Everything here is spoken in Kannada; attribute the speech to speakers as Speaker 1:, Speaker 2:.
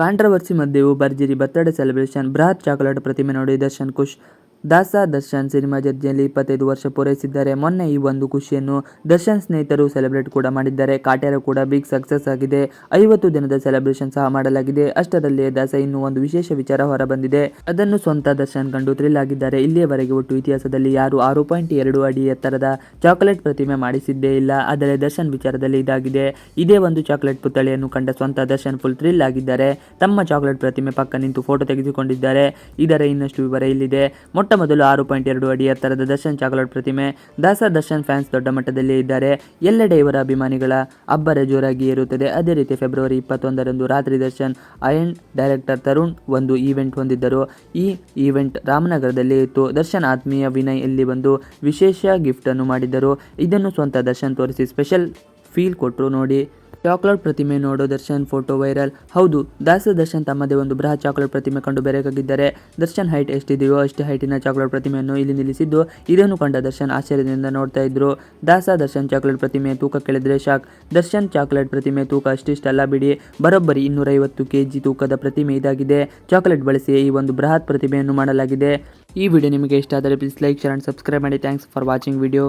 Speaker 1: ಕಾಂಟ್ರವರ್ಸಿ ಮಧ್ಯೆಯೂ ಭರ್ಜರಿ ಬರ್ತಡೇ ಸೆಲೆಬ್ರೇಷನ್ ಬೃಹತ್ ಚಾಕೊಲೇಟ್ ಪ್ರತಿಮೆ ನೋಡಿ ದರ್ಶನ್ ಖುಷ್ ದಾಸ ದರ್ಶನ್ ಸಿನಿಮಾ ಜರ್ಜಿಯಲ್ಲಿ ಇಪ್ಪತ್ತೈದು ವರ್ಷ ಪೂರೈಸಿದ್ದಾರೆ. ಮೊನ್ನೆ ಈ ಒಂದು ಖುಷಿಯನ್ನು ದರ್ಶನ್ ಸ್ನೇಹಿತರು ಸೆಲೆಬ್ರೇಟ್ ಕೂಡ ಮಾಡಿದ್ದಾರೆ. ಕಾಟ್ಯಾರ ಕೂಡ ಬಿಗ್ ಸಕ್ಸಸ್ ಆಗಿದೆ. ಐವತ್ತು ದಿನದ ಸೆಲೆಬ್ರೇಷನ್ ಸಹ ಮಾಡಲಾಗಿದೆ. ಅಷ್ಟರಲ್ಲೇ ದಾಸ ಇನ್ನು ಒಂದು ವಿಶೇಷ ವಿಚಾರ ಹೊರಬಂದಿದೆ. ಅದನ್ನು ಸ್ವಂತ ದರ್ಶನ್ ಕಂಡು ಥ್ರಿಲ್ ಆಗಿದ್ದಾರೆ. ಇಲ್ಲಿಯವರೆಗೆ ಒಟ್ಟು ಇತಿಹಾಸದಲ್ಲಿ ಯಾರು ಆರು ಪಾಯಿಂಟ್ ಎರಡು ಅಡಿ ಎತ್ತರದ ಚಾಕೊಲೇಟ್ ಪ್ರತಿಮೆ ಮಾಡಿಸಿದ್ದೇ ಇಲ್ಲ. ಆದರೆ ದರ್ಶನ್ ವಿಚಾರದಲ್ಲಿ ಇದಾಗಿದೆ. ಇದೇ ಒಂದು ಚಾಕೊಲೇಟ್ ಪುತ್ಥಳಿಯನ್ನು ಕಂಡ ಸ್ವಂತ ದರ್ಶನ್ ಫುಲ್ ಥ್ರಿಲ್ ಆಗಿದ್ದಾರೆ. ತಮ್ಮ ಚಾಕೊಲೇಟ್ ಪ್ರತಿಮೆ ಪಕ್ಕ ನಿಂತು ಫೋಟೋ ತೆಗೆದುಕೊಂಡಿದ್ದಾರೆ. ಇದರ ಇನ್ನಷ್ಟು ವಿವರ ಇಲ್ಲಿದೆ. ಮೊದಲು ಆರು ಪಾಯಿಂಟ್ ಎರಡು ಅಡಿ ಎತ್ತರದ ದರ್ಶನ್ ಚಾಕೊಲೇಟ್ ಪ್ರತಿಮೆ ದಾಸ ದರ್ಶನ್ ಫ್ಯಾನ್ಸ್ ದೊಡ್ಡ ಮಟ್ಟದಲ್ಲಿ ಇದ್ದಾರೆ. ಎಲ್ಲೆಡೆ ಇವರ ಅಭಿಮಾನಿಗಳ ಅಬ್ಬರ ಜೋರಾಗಿ ಇರುತ್ತದೆ ಅದೇ ರೀತಿ ಫೆಬ್ರವರಿ ಇಪ್ಪತ್ತೊಂದರಂದು ರಾತ್ರಿ ದರ್ಶನ್ ಅಯನ್ ಡೈರೆಕ್ಟರ್ ತರುಣ್ ಒಂದು ಈವೆಂಟ್ ಹೊಂದಿದ್ದರು. ಈ ಈವೆಂಟ್ ರಾಮನಗರದಲ್ಲಿ ಇತ್ತು. ದರ್ಶನ್ ಆತ್ಮೀಯ ವಿನಯ್ ಇಲ್ಲಿ ಬಂದು ವಿಶೇಷ ಗಿಫ್ಟನ್ನು ಮಾಡಿದ್ದರು. ಇದನ್ನು ಸ್ವಂತ ದರ್ಶನ್ ತೋರಿಸಿ ಸ್ಪೆಷಲ್ ಫೀಲ್ ಕೊಟ್ಟರು ನೋಡಿ. ಚಾಕ್ಲೇಟ್ ಪ್ರತಿಮೆ ನೋಡೋ ದರ್ಶನ್, ಫೋಟೋ ವೈರಲ್. ಹೌದು, ದಾಸ ದರ್ಶನ್ ತಮ್ಮದೇ ಒಂದು ಬೃಹತ್ ಚಾಕ್ಲೇಟ್ ಪ್ರತಿಮೆ ಕಂಡು ಬೆರಗಾಗಿದ್ದಾರೆ. ದರ್ಶನ್ ಹೈಟ್ ಎಷ್ಟಿದೆಯೋ ಅಷ್ಟೇ ಹೈಟಿನ ಚಾಕ್ಲೇಟ್ ಪ್ರತಿಮೆಯನ್ನು ಇಲ್ಲಿ ನಿಲ್ಲಿಸಿದ್ದು ಇದನ್ನು ಕಂಡ ದರ್ಶನ್ ಆಶ್ಚರ್ಯದಿಂದ ನೋಡ್ತಾ ಇದ್ರು. ದಾಸ ದರ್ಶನ್ ಚಾಕ್ಲೇಟ್ ಪ್ರತಿಮೆ ತೂಕ ಕೇಳಿದ್ರೆ ಶಾಕ್. ದರ್ಶನ್ ಚಾಕ್ಲೇಟ್ ಪ್ರತಿಮೆ ತೂಕ ಅಷ್ಟಿಷ್ಟಲ್ಲ ಬಿಡಿ, ಬರೋಬ್ಬರಿ ಇನ್ನೂರೈವತ್ತು ಕೆಜಿ ತೂಕದ ಪ್ರತಿಮೆ ಇದಾಗಿದೆ. ಚಾಕ್ಲೇಟ್ ಬಳಸಿ ಈ ಒಂದು ಬೃಹತ್ ಪ್ರತಿಮೆಯನ್ನು ಮಾಡಲಾಗಿದೆ. ಈ ವಿಡಿಯೋ ನಿಮಗೆ ಇಷ್ಟ ಆದರೆ please like share and subscribe ಮಾಡಿ. Thanks for watching video